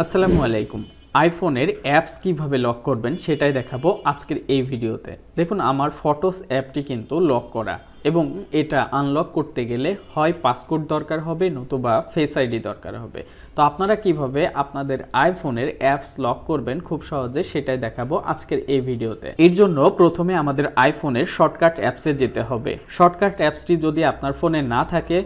আসসালামু আলাইকুম। আইফোনের অ্যাপস কীভাবে লক করবেন সেটাই দেখাবো আজকের এই ভিডিওতে। দেখুন, আমার ফটোস অ্যাপটি কিন্তু লক করা এবং এটা আনলক করতে গেলে হয় পাসকোড দরকার হবে, নতুবা ফেস আইডি দরকার হবে। তো আপনারা কীভাবে আপনাদের আইফোনের অ্যাপস লক করবেন খুব সহজে সেটাই দেখাবো আজকের এই ভিডিওতে। এর জন্য প্রথমে আমাদের আইফোনের শর্টকাট অ্যাপসে যেতে হবে। শর্টকাট অ্যাপসটি যদি আপনার ফোনে না থাকে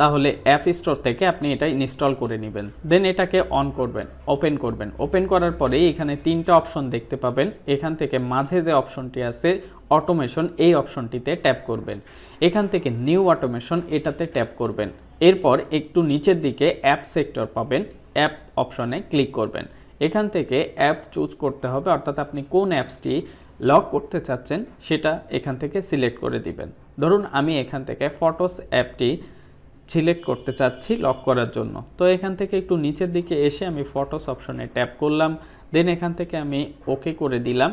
তাহলে অ্যাপ স্টোর থেকে আপনি এটা ইনস্টল করে নেবেন। দেন এটাকে অন করবেন ওপেন করবেন। ওপেন করার পরে এখানে তিনটা অপশন দেখতে পাবেন। এখান থেকে মাঝে যে অপশনটি আছে অটোমেশন এই অপশনটিতে ট্যাপ করবেন। এখান থেকে নিউ অটোমেশন এটাতে ট্যাপ করবেন। এরপর একটু নিচের দিকে অ্যাপ সেক্টর পাবেন অ্যাপ অপশনে ক্লিক করবেন। এখান থেকে অ্যাপ চুজ করতে হবে, অর্থাৎ আপনি কোন অ্যাপসটি লক করতে চাচ্ছেন, সেটা এখান থেকে সিলেক্ট করে দিবেন। ধরুন আমি এখান থেকে ফটোস অ্যাপটি সিলেক্ট করতে চাচ্ছি লক করার জন্য। তো এখান থেকে একটু নিচের দিকে এসে আমি ফটোস অপশনে ট্যাপ করলাম। দেন এখান থেকে আমি ওকে করে দিলাম।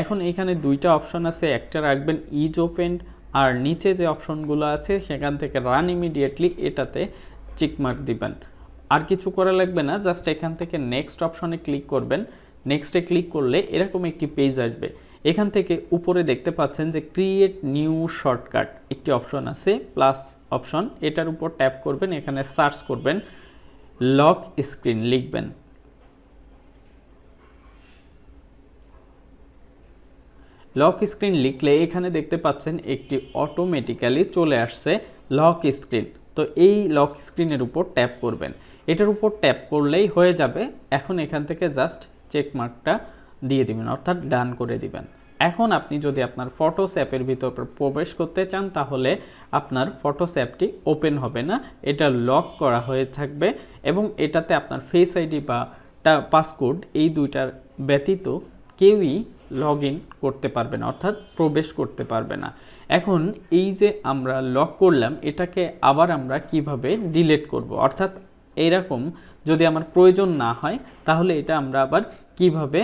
এখন এখানে দুইটা অপশন আছে, একটা রাখবেন ইজ ওপেন আর নিচে যে অপশনগুলো আছে, সেখান থেকে রান ইমিডিয়েটলি এটাতে চিকমার্ক দিবেন। আর কিছু করা লাগবে না জাস্ট এখান থেকে নেক্সট অপশনে ক্লিক করবেন। নেক্সটে ক্লিক করলে এরকম একটি পেজ আসবে। এখান থেকে উপরে দেখতে পাচ্ছেন যে ক্রিয়েট নিউ শর্টকাট একটি অপশন আছে প্লাস অপশন, এটার উপর ট্যাপ করবেন, এখানে সার্চ করবেন, লক স্ক্রিন লিখবেন। লক স্ক্রিন লিখলে এখানে দেখতে পাচ্ছেন একটি অটোমেটিক্যালি চলে আসছে লক স্ক্রিন। তো এই লক স্ক্রিনের উপর ট্যাপ করবেন। এটার উপর ট্যাপ করলেই হয়ে যাবে। এখন এখান থেকে জাস্ট চেক মার্কটা দিয়ে দিবেন, অর্থাৎ ডান করে দিবেন। এখন আপনি যদি আপনার ফটোস অ্যাপের ভিতর প্রবেশ করতে চান, তাহলে আপনার ফটোস অ্যাপটি ওপেন হবে না। এটা লক করা হয়ে থাকবে এবং এটাতে আপনার ফেস আইডি বা পাসকোড এই দুইটার ব্যতীত কেউই লগ করতে পারবে না, অর্থাৎ প্রবেশ করতে পারবে না। এখন এই যে আমরা লক করলাম, এটাকে আবার আমরা কীভাবে ডিলেট করব? অর্থাৎ এরকম যদি আমার প্রয়োজন না হয়, তাহলে এটা আমরা আবার কীভাবে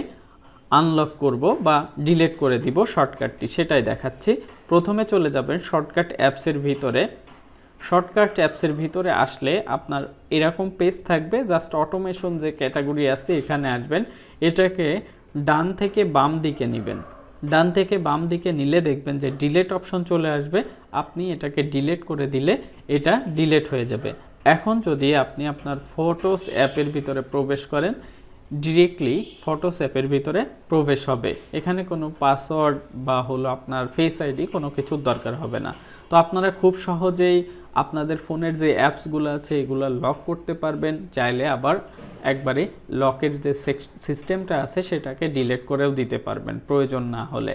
আনলক করব বা ডিলেট করে দিব শর্টকাটটি, সেটাই দেখাচ্ছি। প্রথমে চলে যাবেন শর্টকাট অ্যাপসের ভিতরে। শর্টকাট অ্যাপসের ভিতরে আসলে আপনার এরকম পেজ থাকবে, জাস্ট অটোমেশন যে ক্যাটাগরি আছে এখানে আসবেন। এটাকে ডান থেকে বাম দিকে নেবেন। ডান থেকে বাম দিকে নিলে দেখবেন যে ডিলেট অপশন চলে আসবে। আপনি এটাকে ডিলেট করে দিলে এটা ডিলেট হয়ে যাবে। এখন যদি আপনি আপনার ফটোস অ্যাপের ভিতরে প্রবেশ করেন ডিরেক্টলি ফটোস অ্যাপের ভিতরে প্রবেশ হবে। এখানে কোনো পাসওয়ার্ড বা হলো আপনার ফেস আইডি কোনো কিছুর দরকার হবে না। তো আপনারা খুব সহজেই আপনাদের ফোনের যে অ্যাপসগুলো আছে, এগুলো লক করতে পারবেন। চাইলে আবার একবারে লকের যে সিস্টেমটা আছে, সেটাকে ডিলেট করেও দিতে পারবেন। প্রয়োজন না হলে।